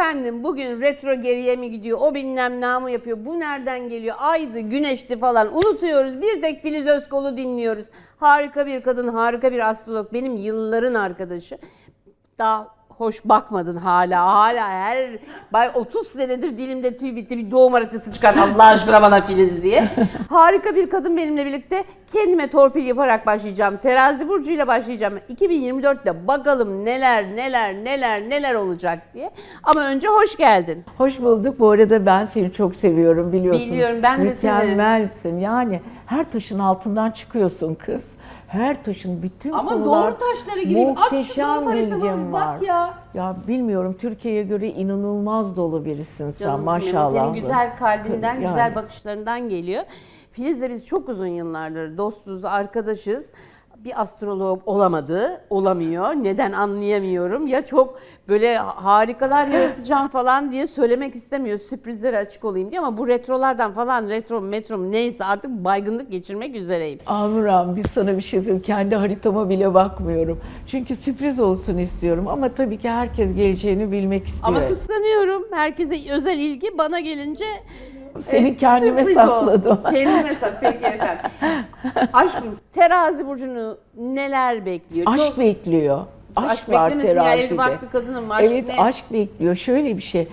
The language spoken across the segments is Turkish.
efendim bugün retro geriye mi gidiyor, o bilmem ne mı yapıyor, bu nereden geliyor, aydı, güneşti falan unutuyoruz. Bir tek Filiz Özkol'u dinliyoruz. Harika bir kadın, harika bir astrolog. Benim yılların arkadaşı. Daha hoş bakmadın hala. Hala her bay 30 senedir dilimde tüy bitti bir doğum haritası çıkar Allah aşkına bana Filiz diye. Harika bir kadın benimle birlikte kendime torpil yaparak başlayacağım. Terazi burcuyla başlayacağım. 2024'te bakalım neler neler neler neler olacak diye. Ama önce hoş geldin. Hoş bulduk. Bu arada ben seni çok seviyorum biliyorsun. Biliyorum, ben de seni. Mükemmelsin. Yani her taşın altından çıkıyorsun kız. Her taşın bütün Ama konular doğru taşlara gireyim. Aç şu muhteşem haritama bilgin bir bak var. ya. Ya bilmiyorum Türkiye'ye göre inanılmaz dolu birisin sen Canım Maşallah. maşallah. Senin güzel kalbinden, Yani. güzel bakışlarından geliyor. Filiz'le biz çok uzun yıllardır dostuz, arkadaşız. Bir astrolog olamadı, olamıyor. Neden anlayamıyorum. Ya çok böyle harikalar yaratacağım falan diye söylemek istemiyor. Sürprizlere açık olayım diye ama bu retrolardan falan retro metro neyse artık baygınlık geçirmek üzereyim. Amuram bir sana bir şey söyleyeyim. Kendi haritama bile bakmıyorum. Çünkü sürpriz olsun istiyorum. Ama tabii ki herkes geleceğini bilmek istiyor. Ama kıskanıyorum. Herkese özel ilgi bana gelince Seni e, kendime sürpriz olsun. sakladım. Kendime sak. Peki efendim. Aşkım terazi burcunu neler bekliyor? Aşk Çok bekliyor. Aşk, aşk var beklemesin terazide. barklı kadınım. Aşk evet ne? aşk bekliyor. Şöyle bir şey.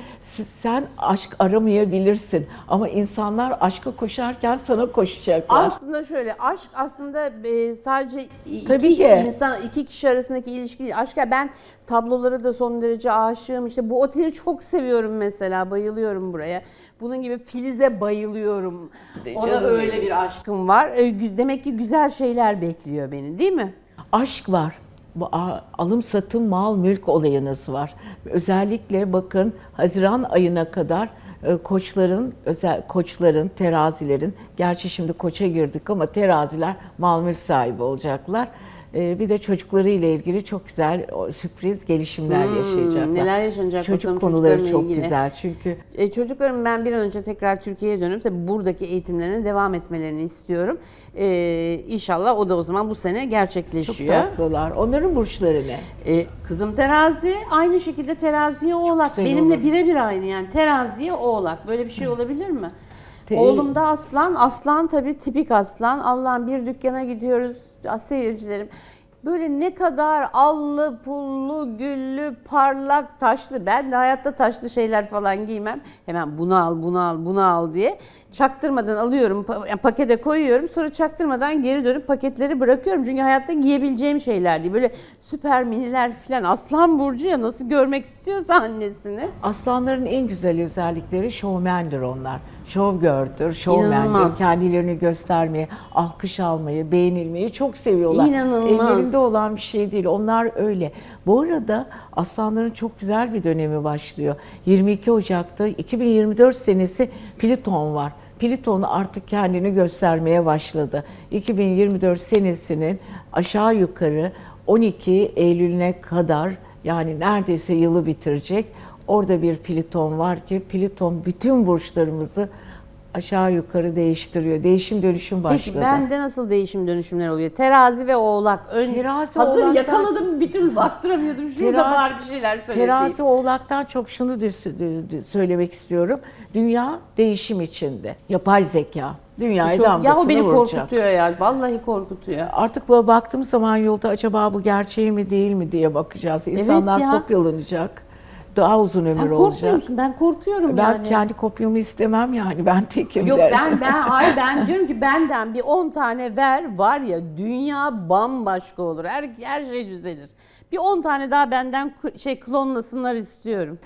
Sen aşk aramayabilirsin ama insanlar aşka koşarken sana koşacaklar. Aslında şöyle aşk aslında e, sadece Tabii iki ki. insan iki kişi arasındaki ilişki değil. Aşk ya ben tablolara da son derece aşığım. İşte bu oteli çok seviyorum mesela. Bayılıyorum buraya. Bunun gibi Filiz'e bayılıyorum. Ona canım öyle bir aşkım var. E, Demek ki güzel şeyler bekliyor beni, değil mi? Aşk var. Alım satım mal mülk olayınız var. Özellikle bakın Haziran ayına kadar e, koçların özel koçların terazilerin gerçi şimdi koça girdik ama teraziler mal mülk sahibi olacaklar. E, Bir de çocukları ile ilgili çok güzel sürpriz gelişimler yaşayacaklar. Hmm, neler yaşanacak Çocuk konuları çok ilgili. güzel çünkü E, çocuklarım ben bir an önce tekrar Türkiye'ye dönüp tabii buradaki eğitimlerine devam etmelerini istiyorum. E, inşallah o da o zaman bu sene çok gerçekleşiyor. tatlılar. Onların burçları ne? E, kızım terazi, aynı şekilde teraziye oğlak. Benimle birebir aynı yani teraziye oğlak. Böyle bir şey olabilir mi? Te- Oğlum da aslan, aslan tabii tipik aslan. Allah'ım bir dükkana gidiyoruz seyircilerim. Böyle ne kadar allı, pullu, güllü, parlak, taşlı. Ben de hayatta taşlı şeyler falan giymem. Hemen bunu al, bunu al, bunu al diye. Çaktırmadan alıyorum, pakete koyuyorum. Sonra çaktırmadan geri dönüp paketleri bırakıyorum. Çünkü hayatta giyebileceğim şeyler değil. Böyle süper miniler falan. Aslan Burcu ya nasıl görmek istiyorsa annesini. Aslanların en güzel özellikleri şovmendir onlar. Şov gördür, şovmendir. İnanılmaz. Kendilerini göstermeyi, alkış almayı, beğenilmeyi çok seviyorlar. İnanılmaz. Ellerinde olan bir şey değil. Onlar öyle. Bu arada aslanların çok güzel bir dönemi başlıyor. 22 Ocak'ta 2024 senesi Plüton var. Plüton artık kendini göstermeye başladı. 2024 senesinin aşağı yukarı 12 Eylül'üne kadar yani neredeyse yılı bitirecek. Orada bir Plüton var ki Plüton bütün burçlarımızı aşağı yukarı değiştiriyor. Değişim dönüşüm başladı. Peki bende nasıl değişim dönüşümler oluyor? Terazi ve oğlak. Ön... Terazi, Hazır oğlaktan- yakaladım bir türlü baktıramıyordum. Şurada Terazi- var bir şeyler söyleyeyim. Terazi oğlaktan çok şunu söylemek istiyorum. Dünya değişim içinde. Yapay zeka. Dünyaya Çok, ya damgasını o beni vuracak. korkutuyor ya. Vallahi korkutuyor. Artık bu baktığım zaman yolda acaba bu gerçeği mi değil mi diye bakacağız. İnsanlar ya. kopyalanacak. Daha uzun ömür Sen korkmuyor olacak. musun? Ben korkuyorum Ben yani. kendi kopyamı istemem yani. Ben tekim Yok derim. ben ben ay ben diyorum ki benden bir 10 tane ver var ya dünya bambaşka olur. Her her şey düzelir. Bir 10 tane daha benden k- şey klonlasınlar istiyorum.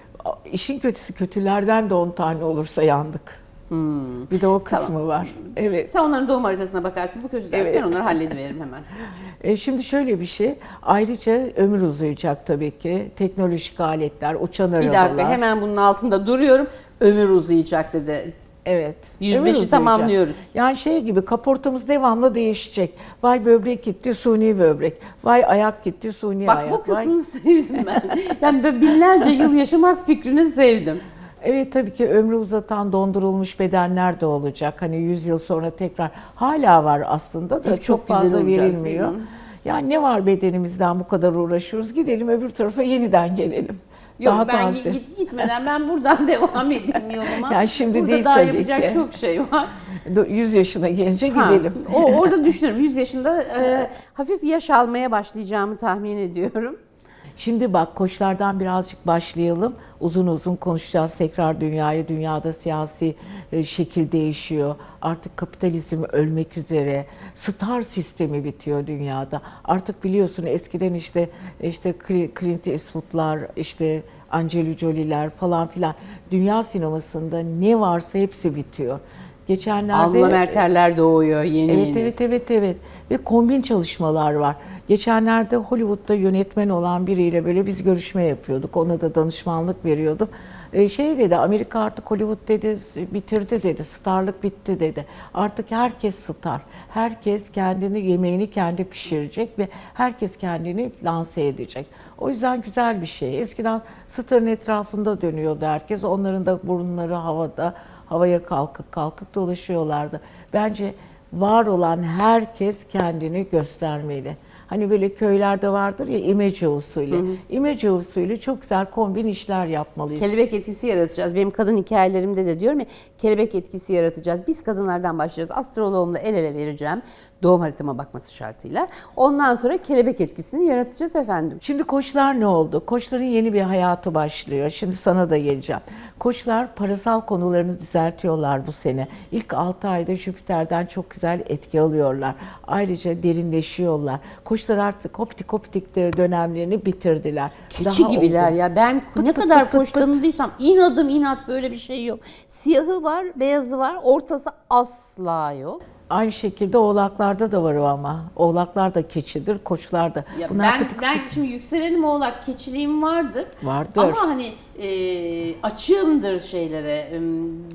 İşin kötüsü kötülerden de 10 tane olursa yandık. Hmm. Bir de o kısmı var. Evet. Sen onların doğum haritasına bakarsın. Bu kötü. Evet. Ben onları hallediveririm hemen. E, şimdi şöyle bir şey. Ayrıca ömür uzayacak tabii ki. Teknolojik aletler, uçan Bir arabalar. dakika hemen bunun altında duruyorum. Ömür uzayacak dedi. Evet. Yüz ömür beşi uzayacak. tamamlıyoruz. Yani şey gibi kaportamız devamlı değişecek. Vay böbrek gitti, suni böbrek. Vay ayak gitti, suni Bak ayak. bu Vay- kısmını sevdim ben. Yani binlerce yıl yaşamak fikrini sevdim. Evet tabii ki ömrü uzatan dondurulmuş bedenler de olacak. Hani 100 yıl sonra tekrar hala var aslında da Peki, çok, çok fazla verilmiyor. Yani ne var bedenimizden bu kadar uğraşıyoruz? Gidelim öbür tarafa yeniden gelelim. Yok Daha ben taze. git, gitmeden ben buradan devam edeyim yoluma. Yani şimdi Burada değil daha tabii yapacak ki. çok şey var. 100 yaşına gelince Ha, gidelim. O orada düşünüyorum 100 yaşında e, hafif yaş almaya başlayacağımı tahmin ediyorum. Şimdi bak koçlardan birazcık başlayalım. Uzun uzun konuşacağız tekrar dünyayı. Dünyada siyasi e, şekil değişiyor. Artık kapitalizm ölmek üzere. Star sistemi bitiyor dünyada. Artık biliyorsun eskiden işte işte Clint Eastwood'lar, işte Angelina Jolie'ler falan filan dünya sinemasında ne varsa hepsi bitiyor. Geçenlerde Alma Merterler doğuyor yeni Evet yeni. evet evet evet ve kombin çalışmalar var. Geçenlerde Hollywood'da yönetmen olan biriyle böyle biz görüşme yapıyorduk. Ona da danışmanlık veriyordum. Ee, şey dedi Amerika artık Hollywood dedi bitirdi dedi. Starlık bitti dedi. Artık herkes star. Herkes kendini yemeğini kendi pişirecek ve herkes kendini lanse edecek. O yüzden güzel bir şey. Eskiden starın etrafında dönüyordu herkes. Onların da burunları havada, havaya kalkıp kalkıp dolaşıyorlardı. Bence var olan herkes kendini göstermeli. Hani böyle köylerde vardır ya imece usulü. İmece usulü çok güzel kombin işler yapmalıyız. Kelebek etkisi yaratacağız. Benim kadın hikayelerimde de diyorum ya kelebek etkisi yaratacağız. Biz kadınlardan başlayacağız. Astroloğumla el ele vereceğim. Doğum haritama bakması şartıyla. Ondan sonra kelebek etkisini yaratacağız efendim. Şimdi koçlar ne oldu? Koçların yeni bir hayatı başlıyor. Şimdi sana da geleceğim. Koçlar parasal konularını düzeltiyorlar bu sene. İlk 6 ayda Jüpiter'den çok güzel etki alıyorlar. Ayrıca derinleşiyorlar. Koçlar artık optik optik de dönemlerini bitirdiler. Keçi Daha gibiler olgun. ya. Ben ne pıt kadar pıt pıt koç pıt. tanıdıysam inadım inat böyle bir şey yok. Siyahı var, beyazı var, ortası asla yok. Aynı şekilde oğlaklarda da var o ama. Oğlaklar da keçidir, koçlar da. Ya Bunlar ben pıtık ben şimdi yükselenim oğlak, keçiliğim vardır. Vardır. Ama hani e, açığımdır şeylere. E,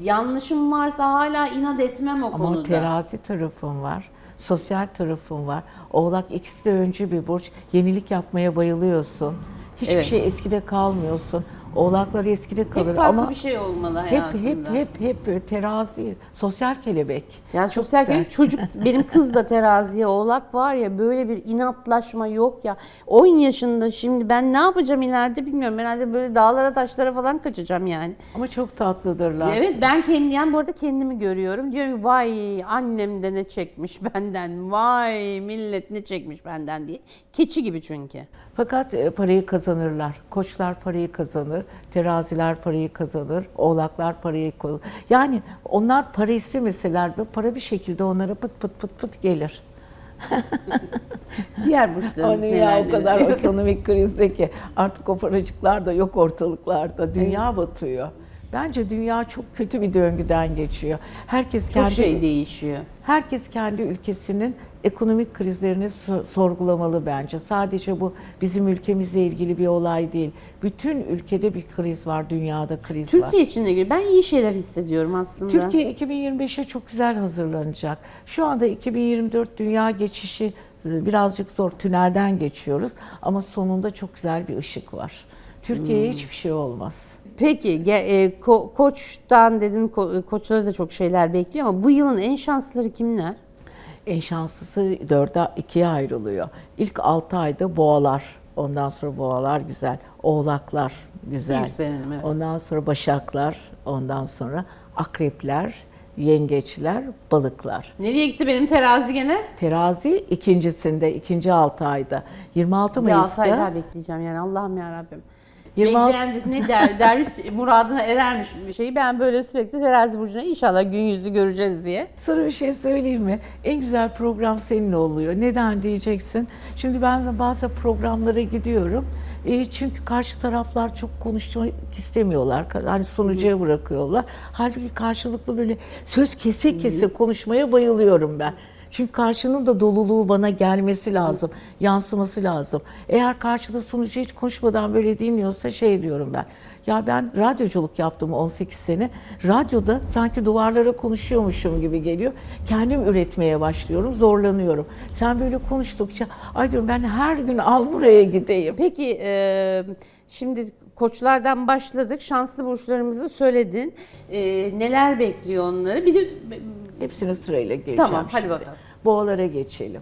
yanlışım varsa hala inat etmem o Ama konuda. terazi tarafın var, sosyal tarafın var. Oğlak ikisi de öncü bir burç. Yenilik yapmaya bayılıyorsun. Hiçbir Evet. şey eskide kalmıyorsun. Oğlaklar eskide kalır hep farklı ama bir şey olmalı hep hayatımda. hep hep hep böyle terazi, sosyal kelebek. Yani Çok sosyal güzel. gelip çocuk benim kız da teraziye oğlak var ya böyle bir inatlaşma yok ya. 10 yaşında şimdi ben ne yapacağım ileride bilmiyorum. Herhalde böyle dağlara taşlara falan kaçacağım yani. Ama çok tatlıdırlar. Evet ben kendi yani bu arada kendimi görüyorum. Diyorum ki vay annem de ne çekmiş benden. Vay millet ne çekmiş benden diye. Keçi gibi çünkü. Fakat e, parayı kazanırlar. Koçlar parayı kazanır, teraziler parayı kazanır, oğlaklar parayı kazanır. Yani onlar para istemeseler de para bir şekilde onlara pıt pıt pıt pıt gelir. Diğer burçlarımız dünya o kadar ekonomik krizdeki ki artık o paracıklar da yok ortalıklarda. Dünya batıyor. Bence dünya çok kötü bir döngüden geçiyor. Herkes Çok kendi şey değişiyor. herkes kendi ülkesinin ekonomik krizlerini so- sorgulamalı bence. Sadece bu bizim ülkemizle ilgili bir olay değil. Bütün ülkede bir kriz var, dünyada kriz var. Türkiye için de gibi. Ben iyi şeyler hissediyorum aslında. Türkiye 2025'e çok güzel hazırlanacak. Şu anda 2024 dünya geçişi e, birazcık zor. Tünelden geçiyoruz ama sonunda çok güzel bir ışık var. Türkiye'ye hiçbir şey olmaz. Peki e, ko- koçtan dedin ko- koçları da çok şeyler bekliyor ama bu yılın en şanslıları kimler? En şanslısı dörde ikiye ayrılıyor. İlk 6 ayda boğalar. Ondan sonra boğalar güzel. Oğlaklar güzel. Yükselenim, evet. Ondan sonra başaklar. Ondan sonra akrepler, yengeçler, balıklar. Nereye gitti benim terazi gene? Terazi ikincisinde, ikinci 6 ayda. 26 Bir altı Mayıs'ta ay daha bekleyeceğim yani Allah'ım ya Rabbim. 26 Bekleyen de ne der, derviş muradına erermiş bir şeyi ben böyle sürekli terazi burcuna inşallah gün yüzü göreceğiz diye. Sana bir şey söyleyeyim mi? En güzel program seninle oluyor. Neden diyeceksin? Şimdi ben bazı programlara gidiyorum. E, çünkü karşı taraflar çok konuşmak istemiyorlar. Hani sunucuya bırakıyorlar. Halbuki karşılıklı böyle söz kese kese konuşmaya bayılıyorum ben. Çünkü karşının da doluluğu bana gelmesi lazım, yansıması lazım. Eğer karşıda sunucu hiç konuşmadan böyle dinliyorsa şey diyorum ben. Ya ben radyoculuk yaptım 18 sene. Radyoda sanki duvarlara konuşuyormuşum gibi geliyor. Kendim üretmeye başlıyorum, zorlanıyorum. Sen böyle konuştukça ay diyorum ben her gün al buraya gideyim. Peki e, şimdi koçlardan başladık. Şanslı burçlarımızı söyledin. E, neler bekliyor onları? Bir de Hepsini sırayla geleceğim Tamam, hadi bakalım. Boğalara geçelim.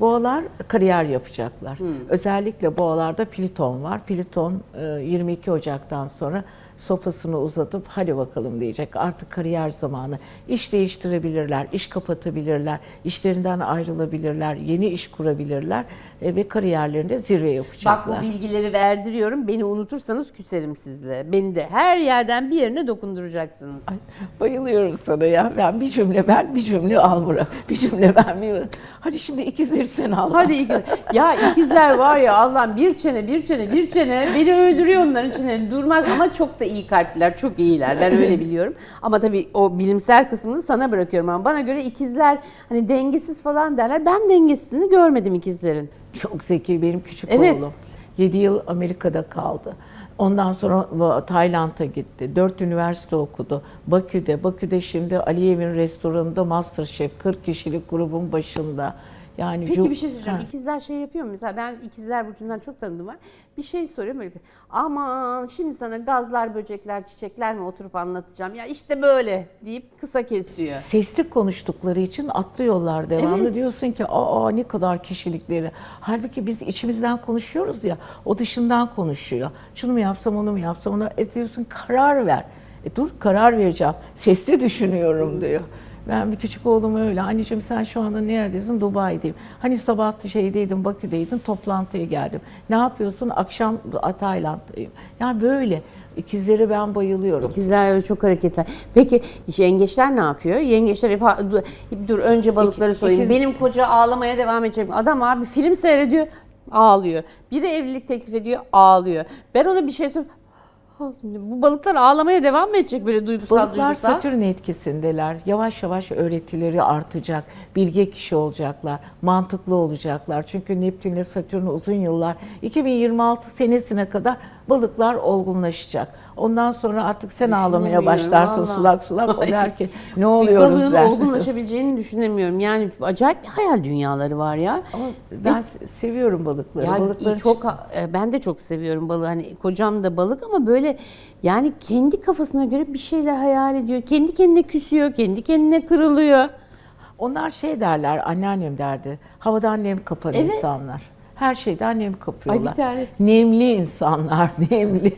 Boğalar kariyer yapacaklar. Özellikle boğalarda Pliton var. Pliton e, 22 Ocak'tan sonra sopasını uzatıp hadi bakalım diyecek. Artık kariyer zamanı. İş değiştirebilirler, iş kapatabilirler, işlerinden ayrılabilirler, yeni iş kurabilirler e, ve kariyerlerinde zirve Bak yapacaklar. bu bilgileri verdiriyorum. Beni unutursanız küserim sizle. Beni de her yerden bir yerine dokunduracaksınız. Ay, bayılıyorum sana ya. Ben bir cümle ben, bir cümle Almura. Bir cümle ben, bir Hadi şimdi ikizleri sen al. Hadi ikiz. Ya ikizler var ya Allah'ım bir çene bir çene bir çene beni öldürüyor onların çeneleri durmaz ama çok da iyi kalpliler çok iyiler ben öyle biliyorum. Ama tabii o bilimsel kısmını sana bırakıyorum ama bana göre ikizler hani dengesiz falan derler. Ben dengesizini görmedim ikizlerin. Çok zeki benim küçük Evet. oğlum. 7 yıl Amerika'da kaldı. Ondan sonra Tayland'a gitti. 4 üniversite okudu. Bakü'de. Bakü'de şimdi Aliyev'in restoranında Masterchef 40 kişilik grubun başında. Yani Peki bir şey söyleyeceğim. Ha. İkizler şey yapıyor mu? Mesela ben ikizler burcundan çok tanıdım var. Bir şey soruyorum böyle. bir, Aman şimdi sana gazlar, böcekler, çiçekler mi oturup anlatacağım. Ya işte böyle deyip kısa kesiyor. Sesli konuştukları için atlıyorlar devamlı. Evet. Diyorsun ki aa ne kadar kişilikleri. Halbuki biz içimizden konuşuyoruz ya, o dışından konuşuyor. Şunu mu yapsam, onu mu yapsam, onu e diyorsun karar ver. E dur karar vereceğim. Sesli düşünüyorum diyor. Ben bir küçük oğlum öyle. Anneciğim sen şu anda neredesin? Dubai'deyim. Hani sabah şeydeydin, Bakü'deydin, toplantıya geldim. Ne yapıyorsun? Akşam Tayland'dayım. Yani böyle. İkizlere ben bayılıyorum. İkizler çok hareketli. Peki yengeçler ne yapıyor? Yengeçler hep, dur, dur önce balıkları sorayım. ikiz- Benim koca ağlamaya devam edecek. Adam abi film seyrediyor, ağlıyor. Biri evlilik teklif ediyor, ağlıyor. Ben ona bir şey söylüyorum. Bu balıklar ağlamaya devam mı edecek böyle duygusal Balıklar duygusal? Satürn etkisindeler. Yavaş yavaş öğretileri artacak. Bilge kişi olacaklar. Mantıklı olacaklar. Çünkü Neptün ile Satürn uzun yıllar 2026 senesine kadar balıklar olgunlaşacak. Ondan sonra artık sen ağlamaya başlarsın vallahi. sulak sulak. O der ki ne oluyoruz balığın der. olgunlaşabileceğini düşünemiyorum. Yani acayip bir hayal dünyaları var ya. Ama ben se- seviyorum balıkları. Ya Balıkların çok e, ben de çok seviyorum balığı. Hani kocam da balık ama böyle yani kendi kafasına göre bir şeyler hayal ediyor. Kendi kendine küsüyor, kendi kendine kırılıyor. Onlar şey derler, anneannem derdi. Havadan nem kapar Evet. insanlar. Her şeyden nem kapıyorlar. Ay bir tane- Nemli insanlar, nemli.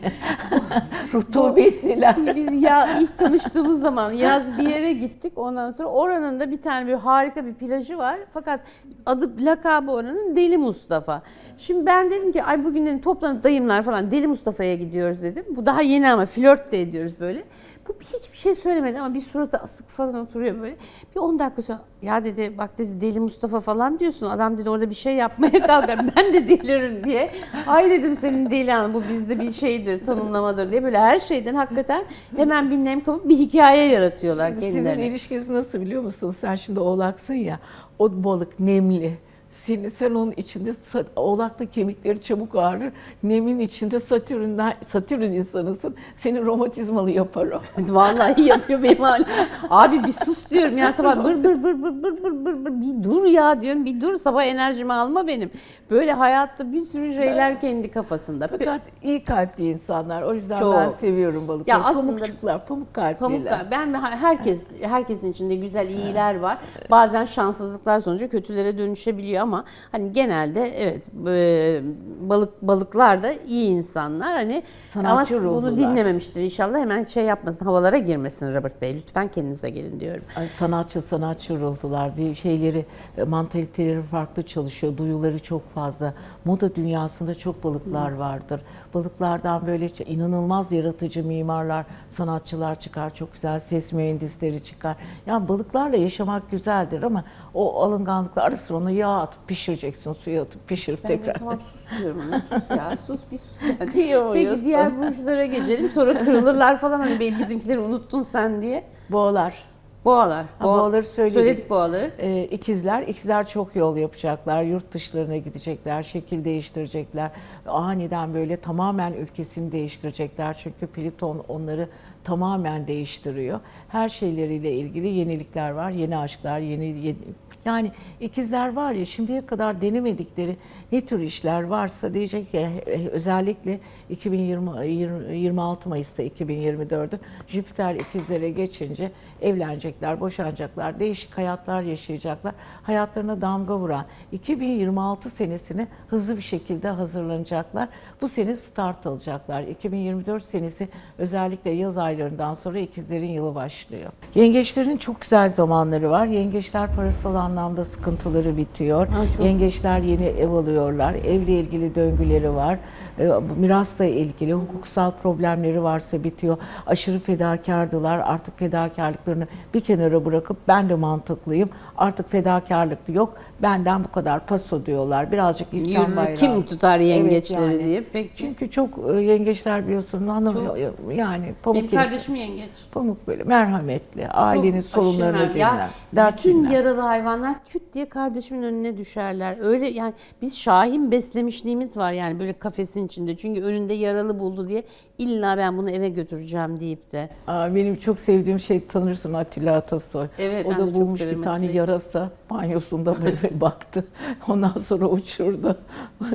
Rutubetliler. Biz ya ilk tanıştığımız zaman yaz bir yere gittik. Ondan sonra oranın da bir tane bir harika bir plajı var. Fakat adı lakabı oranın Deli Mustafa. Şimdi ben dedim ki ay bugün dedim toplanıp dayımlar falan Deli Mustafa'ya gidiyoruz dedim. Bu daha yeni ama flört de ediyoruz böyle. Bu hiçbir şey söylemedi ama bir suratı asık falan oturuyor böyle. Bir 10 dakika sonra ya dedi bak dedi Deli Mustafa falan diyorsun. Adam dedi orada bir şey yapmaya kalkar. Ben de deliririm diye. Ay dedim senin deli hanım bu bizde bir şeydir tanımlamadır diye. Böyle her şeyden hakikaten hemen bir nem kapıp bir hikaye yaratıyorlar Sizin kendilerine. ilişkiniz nasıl biliyor musun? Sen şimdi oğlaksın ya, o balık nemli. Seni, sen onun içinde oğlakla kemikleri çabuk ağrır. Nemin içinde satürnden, satürn insanısın. Seni romatizmalı yapar o. Vallahi yapıyor benim halim. Abi bir sus diyorum ya sabah bır bır bır bır bır bır bır bır bir dur ya diyorum bir dur sabah enerjimi alma benim. Böyle hayatta bir sürü şeyler kendi kafasında. Fakat iyi kalpli insanlar. O yüzden Çok. ben seviyorum balıkları. Ya aslında- Pamukçuklar, pamuk kalpliler. Pamuk ben herkes herkesin içinde güzel iyiler var. Bazen şanssızlıklar sonucu kötülere dönüşebiliyor ama hani genelde evet e, balık balıklar da iyi insanlar. Hani Sanatçı ama bunu ruhlular. dinlememiştir inşallah. Hemen şey yapmasın havalara girmesin Robert Bey. Lütfen kendinize gelin diyorum. Ay, sanatçı sanatçı ruhlular. Bir şeyleri e, mantaliteleri farklı çalışıyor. Duyuları çok fazla. Moda dünyasında çok balıklar vardır. Balıklardan böyle inanılmaz yaratıcı mimarlar sanatçılar çıkar. Çok güzel ses mühendisleri çıkar. Yani balıklarla yaşamak güzeldir ama o alınganlıkla ara sıra onu yağa atıp pişireceksin suya atıp pişirip Ben tekrar tamam sus diyorum ona, sus ya sus bir sus. Yani. Kıyamıyorsun. Peki diğer burçlara geçelim sonra kırılırlar falan hani benim bizimkileri unuttun sen diye. boğalar Boğalar. Ha, boğaları söyledik. Söyledik boğaları. Ee, ikizler, ikizler çok yol yapacaklar, yurt dışlarına gidecekler, şekil değiştirecekler. Aniden böyle tamamen ülkesini değiştirecekler. Çünkü Plüton onları tamamen değiştiriyor. Her şeyleriyle ilgili yenilikler var, yeni aşklar, yeni, yeni yani ikizler var ya şimdiye kadar denemedikleri ne tür işler varsa diyecek ki özellikle 2020 20 26 Mayıs'ta 2024'ü Jüpiter ikizlere geçince evlenecek evlenecekler, boşanacaklar, değişik hayatlar yaşayacaklar. Hayatlarına damga vuran 2026 senesine hızlı bir şekilde hazırlanacaklar. Bu sene start alacaklar. 2024 senesi özellikle yaz aylarından sonra ikizlerin yılı başlıyor. Yengeçlerin çok güzel zamanları var. Yengeçler parasal anlamda sıkıntıları bitiyor. Ha, çok. Yengeçler yeni ev alıyorlar. Evle ilgili döngüleri var. Bu Mirasla ilgili hukuksal problemleri varsa bitiyor. Aşırı fedakardılar. Artık fedakarlıklarını bir kenara bırakıp ben de mantıklıyım. Artık fedakarlık yok. Benden bu kadar paso diyorlar. Birazcık İslam Yürür, bayrağı. kim tutar yengeçleri Evet, yani. diye. Peki. Çünkü çok e, yengeçler biliyorsun hanım yani pamuk Benim kardeşim yengeç. Pamuk böyle merhametli, ailenin Çok sorunlarını dinler, dert bütün dinler. yaralı hayvanlar küt diye kardeşimin önüne düşerler. Öyle yani biz şahin beslemişliğimiz var yani böyle kafesin içinde. Çünkü önünde yaralı buldu diye illa ben bunu eve götüreceğim deyip de. Aa, benim çok sevdiğim şey tanırsın Atilla Atasoy. Evet, o da bulmuş bir tane Atilla'yı. Yarasa banyosunda böyle baktı. Ondan sonra uçurdu.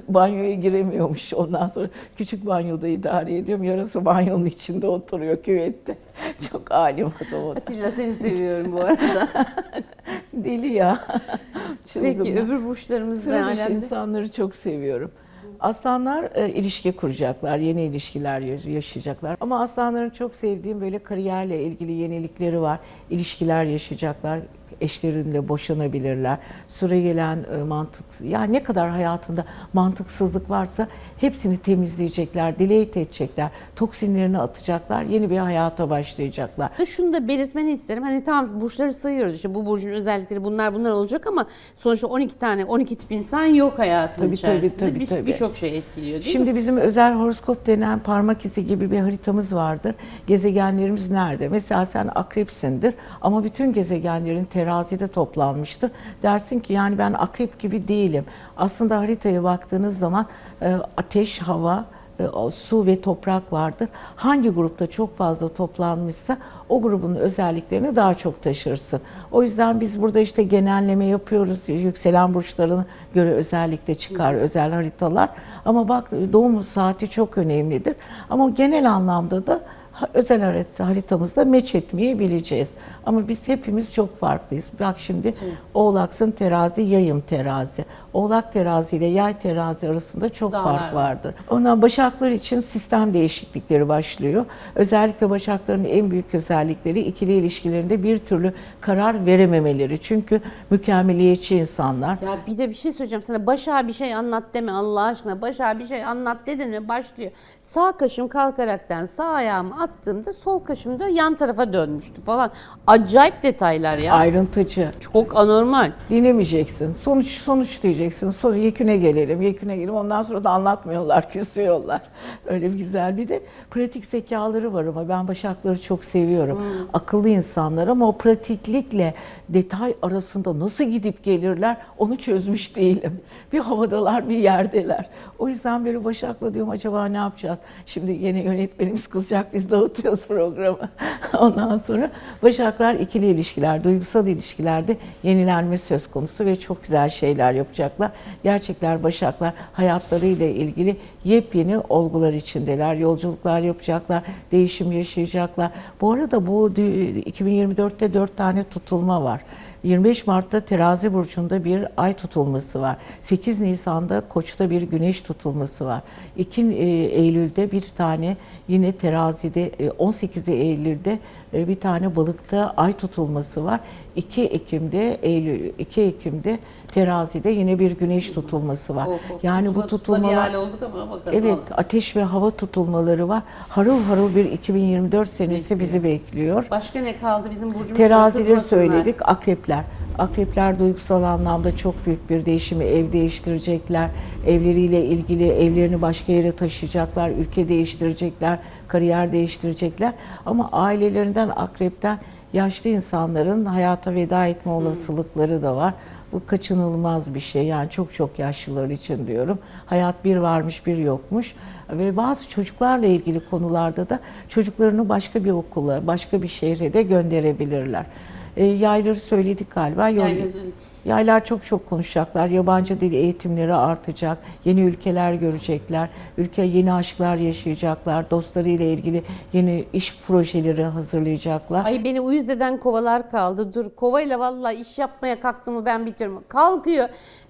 Banyoya giremiyormuş. Ondan sonra küçük banyoda idare ediyorum. Yarasa banyonun içinde oturuyor küvette. Çok alim adam o da. Atilla seni seviyorum bu arada. Deli ya. Peki Çılgın. öbür burçlarımız ne Sıra dışı alemde? insanları çok seviyorum. Aslanlar e, ilişki kuracaklar, yeni ilişkiler yaş- yaşayacaklar. Ama aslanların çok sevdiğim böyle kariyerle ilgili yenilikleri var. İlişkiler yaşayacaklar, eşleriyle boşanabilirler. Süre gelen e, mantık, yani ne kadar hayatında mantıksızlık varsa hepsini temizleyecekler, delete edecekler, toksinlerini atacaklar, yeni bir hayata başlayacaklar. Şunu da belirtmeni isterim. Hani tamam burçları sayıyoruz işte bu burcun özellikleri bunlar bunlar olacak ama sonuçta 12 tane 12 tip insan yok hayatın Tabii, tabii, içerisinde. tabii, Bir- tabii. Birçok şey etkiliyor değil mi? Şimdi bizim özel horoskop denen parmak izi gibi bir haritamız vardır. Gezegenlerimiz nerede? Mesela sen akrepsindir ama bütün gezegenlerin terazide toplanmıştır. Dersin ki yani ben akrep gibi değilim. Aslında haritaya baktığınız zaman e, ateş, hava, e, su ve toprak vardır. Hangi grupta çok fazla toplanmışsa o grubun özelliklerini daha çok taşırsın. O yüzden biz burada işte genelleme yapıyoruz. Yükselen burçlarına göre özellikle çıkar özel haritalar. Ama bak doğum saati çok önemlidir. Ama genel anlamda da özel harita, haritamızda meç etmeyi bileceğiz. Ama biz hepimiz çok farklıyız. Bak şimdi Oğlaksın terazi, yayım terazi. Oğlak terazi ile yay terazi arasında çok Dağlar fark var. vardır. Ondan başaklar için sistem değişiklikleri başlıyor. Özellikle başakların en büyük özellikleri ikili ilişkilerinde bir türlü karar verememeleri. Çünkü mükemmeliyetçi insanlar. Ya bir de bir şey söyleyeceğim sana. Başa bir şey anlat deme Allah aşkına. Başa bir şey anlat dedin mi başlıyor. Sağ kaşım kalkaraktan sağ ayağımı attığımda sol kaşım da yan tarafa dönmüştü falan. Acayip detaylar ya. Ayrıntıcı. Çok anormal. Dinlemeyeceksin. Sonuç sonuç diyeceksin. Sonra yeküne gelelim, yeküne gelelim. Ondan sonra da anlatmıyorlar, küsüyorlar. Öyle bir güzel bir de pratik zekaları var ama ben başakları çok seviyorum. Akıllı insanlar ama o pratiklikle detay arasında nasıl gidip gelirler onu çözmüş değilim. Bir havadalar, bir yerdeler. O yüzden böyle başakla diyorum acaba ne yapacağız? Şimdi yeni yönetmenimiz kızacak biz dağıtıyoruz programı. Ondan sonra başaklar ikili ilişkiler, duygusal ilişkilerde yenilenme söz konusu ve çok güzel şeyler yapacaklar. Gerçekler başaklar hayatlarıyla ilgili yepyeni olgular içindeler. Yolculuklar yapacaklar, değişim yaşayacaklar. Bu arada bu dü- 2024'te 4 tane tutulma var. 25 Mart'ta Terazi burcunda bir ay tutulması var. 8 Nisan'da Koç'ta bir güneş tutulması var. 2 Eylül'de bir tane yine Terazi'de e, 18 Eylül'de e, bir tane balıkta ay tutulması var. 2 Ekim'de Eylül 2 Ekim'de Terazi'de yine bir güneş tutulması var. Of, of, yani bu tutula- tutula bir tutulmalar hale olduk ama bakalım. Evet, ateş ve hava tutulmaları var. Harıl harıl bir 2024 senesi Bekliyor. bizi bekliyor. Başka ne kaldı bizim burcumuz? Terazileri söyledik, akrepler. Akrepler duygusal anlamda çok büyük bir değişimi, ev değiştirecekler, evleriyle ilgili evlerini başka yere taşıyacaklar, ülke değiştirecekler, kariyer değiştirecekler. Ama ailelerinden, akrepten yaşlı insanların hayata veda etme olasılıkları da var. Bu kaçınılmaz bir şey. Yani çok çok yaşlılar için diyorum. Hayat bir varmış bir yokmuş. Ve bazı çocuklarla ilgili konularda da çocuklarını başka bir okula, başka bir şehre de gönderebilirler. E, yayları söyledik galiba. Yayları- Yaylar çok çok konuşacaklar. Yabancı dil eğitimleri artacak. Yeni ülkeler görecekler. Ülke yeni aşklar yaşayacaklar. Dostlarıyla ilgili yeni iş projeleri hazırlayacaklar. Ay beni uyuz eden kovalar kaldı. Dur kovayla vallahi iş yapmaya kalktığımı ben bitiririm. Kalkıyor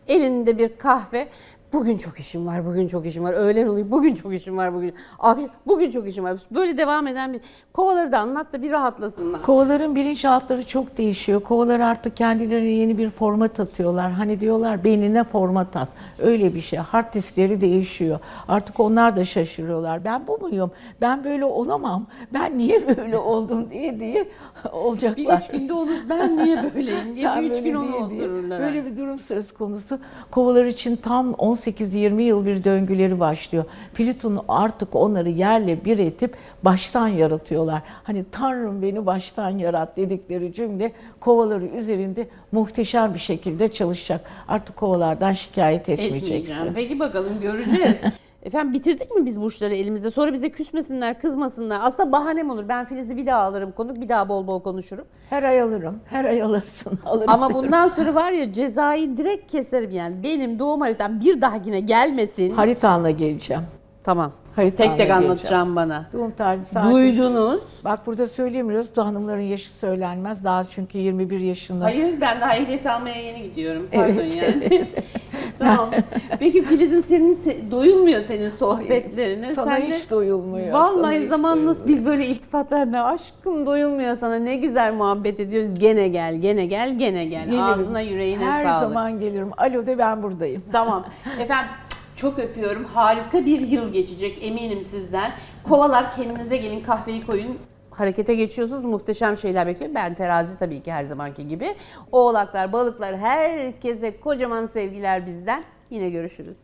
elinde bir kahve. Bugün çok işim var, bugün çok işim var. Öğlen oluyor, bugün çok işim var, bugün. Akşam, bugün çok işim var. Böyle devam eden bir kovaları da anlat da bir rahatlasınlar. Kovaların bilinçaltları çok değişiyor. Kovalar artık kendilerine yeni bir format atıyorlar. Hani diyorlar beynine format at. Öyle bir şey. Hard diskleri değişiyor. Artık onlar da şaşırıyorlar. Ben bu muyum? Ben böyle olamam. Ben niye böyle oldum diye diye Bir olacaklar. üç günde olur ben niye böyleyim diye bir üç böyle gün onu otururlar. Böyle bir durum söz konusu. Kovalar için tam 18-20 yıl bir döngüleri başlıyor. Plüton artık onları yerle bir etip baştan yaratıyorlar. Hani Tanrım beni baştan yarat dedikleri cümle kovaları üzerinde muhteşem bir şekilde çalışacak. Artık kovalardan şikayet etmeyeceksin. Etmeyeceğim. Peki bakalım göreceğiz. Efendim bitirdik mi biz burçları elimizde? Sonra bize küsmesinler, kızmasınlar. Aslında bahanem olur. Ben Filiz'i bir daha alırım konuk, bir daha bol bol konuşurum. Her ay alırım. Her ay alırsın. Alırım. Ama bundan sonra var ya cezayı direkt keserim yani. Benim doğum haritam bir daha yine gelmesin. haritanla geleceğim. Tamam. Haritanla Tek tek geleceğim. anlatacağım bana. Doğum tarihi saati. Duydunuz. Bak burada söylemiyoruz. Da hanımların yaşı söylenmez. Daha çünkü 21 yaşında. Hayır ben daha ehliyet almaya yeni gidiyorum. Pardon Evet. yani. tamam. Peki Filiz'im senin se- doyulmuyor senin sohbetlerine. Sana Sen de- hiç doyulmuyor. Vallahi sana hiç zaman nasıl doyulmuyor. biz böyle iltifatlarla aşkım doyulmuyor sana ne güzel muhabbet ediyoruz. Gene gel, gene gel, gene gel. Gelirim. Ağzına yüreğine Her sağlık. zaman gelirim. Alo de ben buradayım. Tamam. Efendim çok öpüyorum. Harika bir yıl geçecek eminim sizden. Kovalar kendinize gelin kahveyi koyun. Harekete geçiyorsunuz. Muhteşem şeyler bekliyor. Ben terazi tabii ki her zamanki gibi. Oğlaklar, balıklar herkese kocaman sevgiler bizden. Yine görüşürüz.